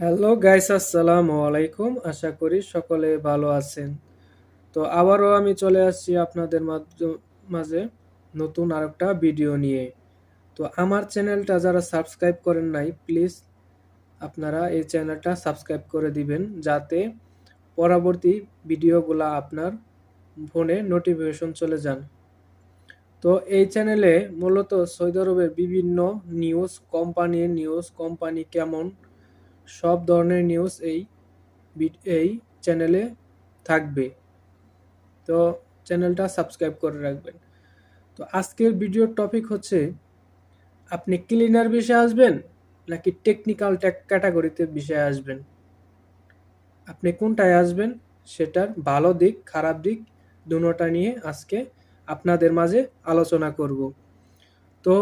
Hello guys আসসালামু আলাইকুম আশা করি সকলে ভালো আছেন। তো আবারও আমি চলে আসছি আপনাদের মাঝে নতুন আরেকটা ভিডিও নিয়ে। তো আমার চ্যানেলটা যারা সাবস্ক্রাইব করেন নাই প্লিজ আপনারা এই চ্যানেলটা সাবস্ক্রাইব করে দিবেন, যাতে পরবর্তী ভিডিওগুলো আপনার ফোনে নোটিফিকেশন চলে যান। তো এই চ্যানেলে মূলত সৌদি আরবের বিভিন্ন নিউজ কোম্পানির নিউজ কোম্পানি কেমন সব ধরনের নিউজ এই এই চ্যানেলে থাকবে। তো চ্যানেলটা সাবস্ক্রাইব করে রাখবেন। তো আজকের ভিডিওর টপিক হচ্ছে, আপনি ক্লিনার বিষয়ে আসবেন নাকি টেকনিক্যাল ক্যাটাগরিতে বিষয়ে আসবেন? আপনি কোনটায় আসবেন? সেটার ভালো দিক, খারাপ দিক দুটোটা নিয়ে আজকে আপনাদের মাঝে আলোচনা করব। তো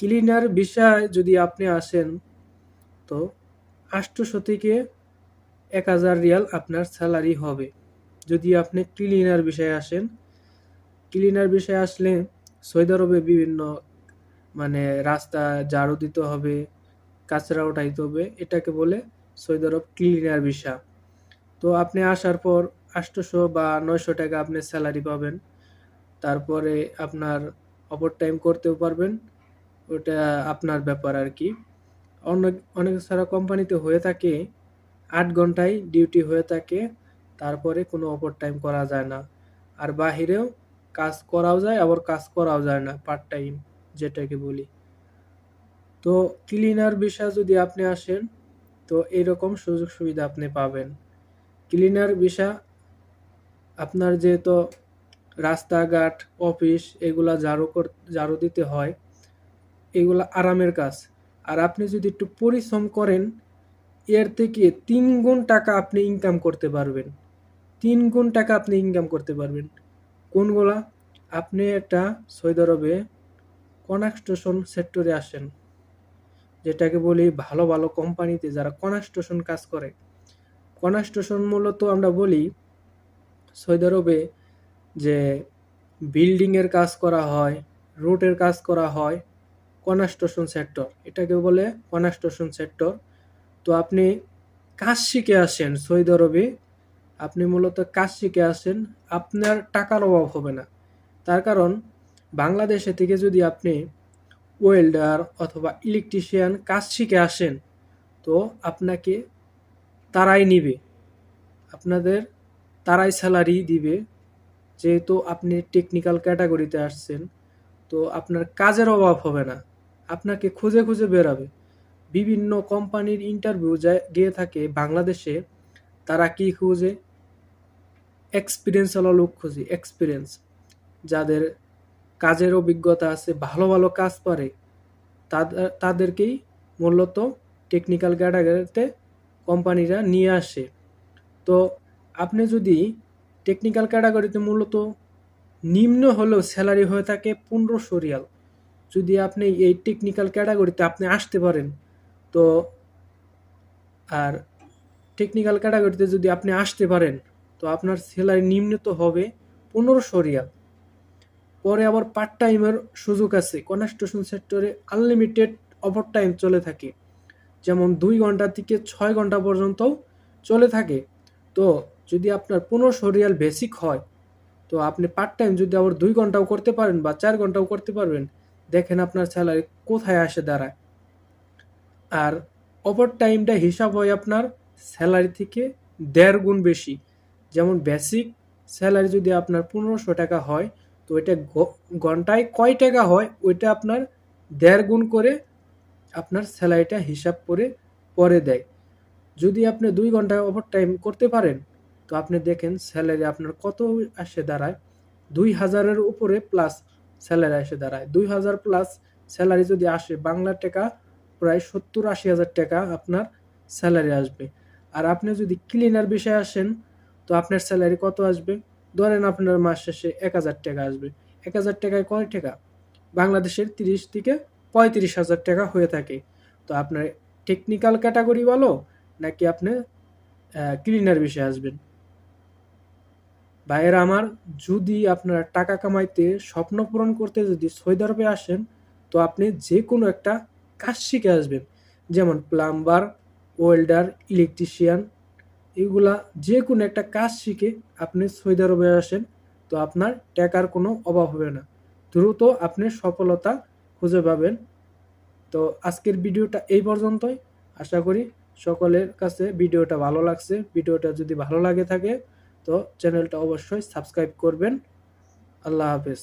ক্লিনার বিষয়ে যদি আপনি আসেন, তো আটশোশো থেকে এক হাজার রিয়াল আপনার স্যালারি হবে। যদি আপনি ক্লিনার বিষয়ে আসেন, ক্লিনার বিষয়ে আসলে সৌদি আরবে বিভিন্ন মানে রাস্তা ঝাড়ু দিতে হবে, কাঁচরা উঠাইতে হবে, এটাকে বলে সৌদি আরব ক্লিনার বিষয় তো আপনি আসার পর আটশোশো বা নয়শো টাকা আপনি স্যালারি পাবেন। তারপরে আপনার ওভার টাইম করতেও পারবেন, ওটা আপনার ব্যাপার আর কি। অনেক অনেক সারা কোম্পানিতে হয়ে থাকে, আট ঘন্টায় ডিউটি হয়ে থাকে, তারপরে কোনো ওভার টাইম করা যায় না। আর বাহিরেও কাজ করাও যায়, আবার কাজ করাও যায় না পার্ট টাইম যেটাকে বলি। তো ক্লিনার বিষয় যদি আপনি আসেন, তো এরকম সুযোগ সুবিধা আপনি পাবেন। ক্লিনার বিষয়, আপনার যেহেতু রাস্তাঘাট অফিস এগুলা ঝাড়ু কর, ঝাড়ু দিতে হয়, এগুলা আরামের কাজ। আর আপনি যদি একটু পরিশ্রম করেন, এর থেকে তিন গুণ টাকা আপনি ইনকাম করতে পারবেন। তিন গুণ টাকা আপনি ইনকাম করতে পারবেন। কোনগুলা? আপনি একটা সৌদি আরবে কনস্ট্রাকশন সেক্টরে আসেন, যেটাকে বলি ভালো ভালো কোম্পানিতে যারা কনস্ট্রাকশন কাজ করে। কনস্ট্রাকশন মূলত আমরা বলি সৌদি আরবে যে বিল্ডিংয়ের কাজ করা হয় রোডের কাজ করা হয় কনস্ট্রাকশন সেক্টর। এটাকে বলে কনস্ট্রাকশন সেক্টর। তো আপনি কাজ শিখে আসেন সৌদি আরবে। আপনি মূলত কাজ শিখে আসেন, আপনার টাকার অভাব হবে না। তার কারণ, বাংলাদেশে থেকে যদি আপনি ওয়েল্ডার অথবা ইলেকট্রিশিয়ান কাজ শিখে আসেন, তো আপনাকে তারাই নিবে। আপনাদের তারাই স্যালারি দিবে। যেহেতু আপনি টেকনিক্যাল ক্যাটাগরিতে আসছেন, তো আপনার কাজের অভাব হবে না। আপনাকে খুঁজে খুঁজে বেরাবে। বিভিন্ন কোম্পানির ইন্টারভিউ গিয়ে থাকে, বাংলাদেশে তারা কি খুঁজে? এক্সপিরিয়েন্স হলো লোক খুঁজে এক্সপিরিয়েন্স যাদের কাজের অভিজ্ঞতা আছে, ভালো ভালো কাজ পারে তাদের তাদেরকেই মূলত টেকনিক্যাল ক্যাটাগরিতে কোম্পানিরা নিয়ে আসে। তো আপনি যদি টেকনিক্যাল ক্যাটাগরিতে মূলত নিম্ন হলেও স্যালারি হয়ে থাকে পনেরোশো রিয়াল। যদি আপনি এই টেকনিক্যাল ক্যাটাগরিতে আপনি আসতে পারেন, তো আর টেকনিক্যাল ক্যাটাগরিতে যদি আপনি আসতে পারেন, তো আপনার স্যালারি নিম্ন তো হবে পনেরোশো রিয়াল। পরে আবার পার্ট টাইমের সুযোগ আছে। কনস্ট্রাকশন সেক্টরে আনলিমিটেড ওভার টাইম চলে থাকে। যেমন দুই ঘণ্টা থেকে ছয় ঘণ্টা পর্যন্তও চলে থাকে। তো যদি আপনার পনেরোশো রিয়াল বেসিক হয়, তো আপনি পার্ট টাইম যদি আবার দুই ঘন্টাও করতে পারেন বা চার ঘন্টাও করতে পারবেন দেখেন আপনার স্যালারি কোথায় আসে দাঁড়ায়। আর ওভার টাইমটা হিসাব হয় আপনার স্যালারি থেকে দেড় গুণ বেশি। যেমন বেসিক স্যালারি যদি আপনার পনেরোশো টাকা হয়, তো গ- ঘন্টায় কয় টাকা হয়? ওইটা আপনার দেড় গুণ করে আপনার স্যালারিটা হিসাব করে পরে দেয়। যদি আপনি দুই ঘণ্টা ওভার টাইম করতে পারেন, তো আপনি দেখেন স্যালারি আপনার কত আসে দাঁড়ায়? দুই হাজারের উপরে প্লাস স্যালারি এসে দাঁড়ায়। দুই হাজার প্লাস স্যালারি যদি আসে, বাংলা টাকা প্রায় সত্তর আশি হাজার টাকা আপনার স্যালারি আসবে। আর আপনি যদি ক্লিনার বিষয়ে আসেন, তো আপনার স্যালারি কত আসবে? ধরেন আপনার মাস শেষে এক হাজার টাকা আসবে। এক হাজার টাকায় কয় টাকা? বাংলাদেশের তিরিশ থেকে পঁয়ত্রিশ হাজার টাকা হয়ে থাকে। তো আপনার টেকনিক্যাল ক্যাটাগরি বলো, নাকি আপনি ক্লিনার বিষয়ে আসবেন? ভাইয়েরা আমার, যদি আপনারা টাকা কামাইতে স্বপ্ন পূরণ করতে যদি সৌদি আরবে আসেন, তো আপনি যে কোনো একটা কাজ শিখে আসবেন। যেমন প্লাম্বার, ওয়েল্ডার, ইলেকট্রিশিয়ান, এগুলা যে কোনো একটা কাজ শিখে আপনি সৌদি আরবে আসেন, তো আপনার টাকার কোনো অভাব হবে না। দ্রুত আপনি সফলতা খুঁজে পাবেন। তো আজকের ভিডিওটা এই পর্যন্তই। আশা করি সকলের কাছে ভিডিওটা ভালো লাগছে। ভিডিওটা যদি ভালো লাগে থাকে তো চ্যানেলটা অবশ্যই সাবস্ক্রাইব করবেন। আল্লাহ হাফেজ।